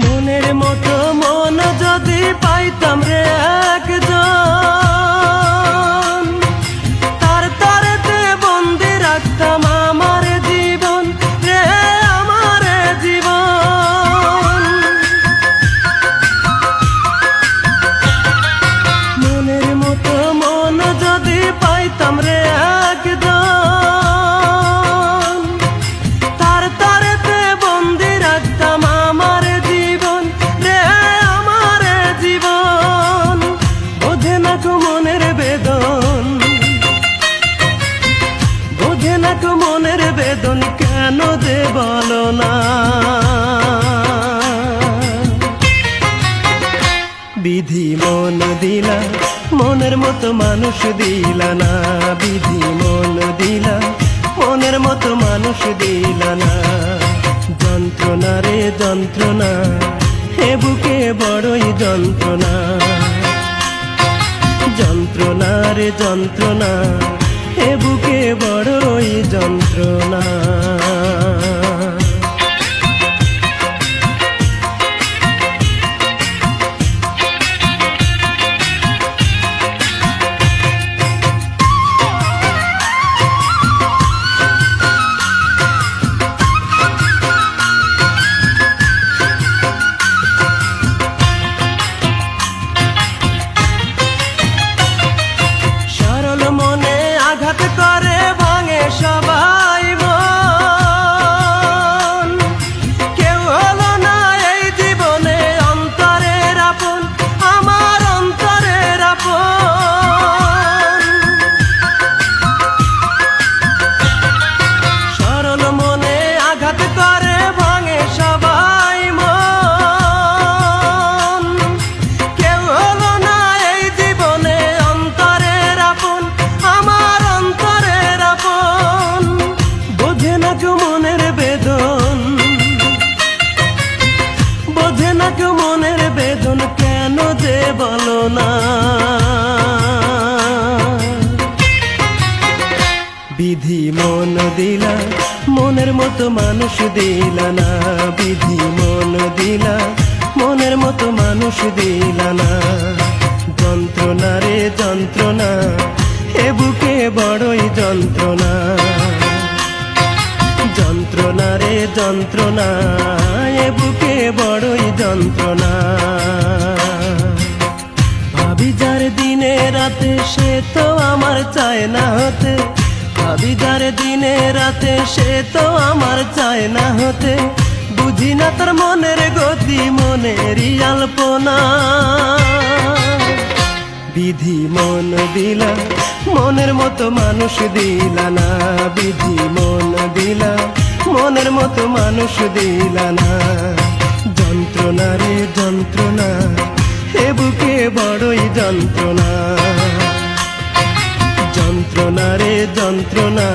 মনের মতো মন যদি পাইতাম বোঝে মনের বেদন কেন দে বলো না? বিধি মন দিলা, মনের মতো মানুষ দিলা না। বিধি মন দিলা, মনের মতো মানুষ দিলা না। যন্ত্রণা রে যন্ত্রণা, হে বুকে বড়ই যন্ত্রণা। যন্ত্রণা রে যন্ত্রণা বুকে বড়ই যন্ত্রণা। না। বিধি মন দিলা, মনের মতো মানুষ দিলা না। বিধি মন দিলা, মনের মতো মানুষ দিলা না। যন্ত্রণা রে যন্ত্রণা, এ বুকে বড়ই যন্ত্রণা। যন্ত্রণা রে যন্ত্রণা, এ বুকে বড়ই যন্ত্রণা। রাতে, সে তো আমার চায় না হতে। ভাবি দিনে রাতে, সে তো আমার চায় না হতে। বুঝি না তার মনের গতি, মনেরই আলপনা। বিধি মন দিলা, মনের মতো মানুষ দিলা না। বিধি মন দিলা, মনের মতো মানুষ দিলা না। যন্ত্রণা রে, যন্ত্রণা। বুকে বড়ই যন্ত্রণা। যন্ত্রণা রে যন্ত্রণা।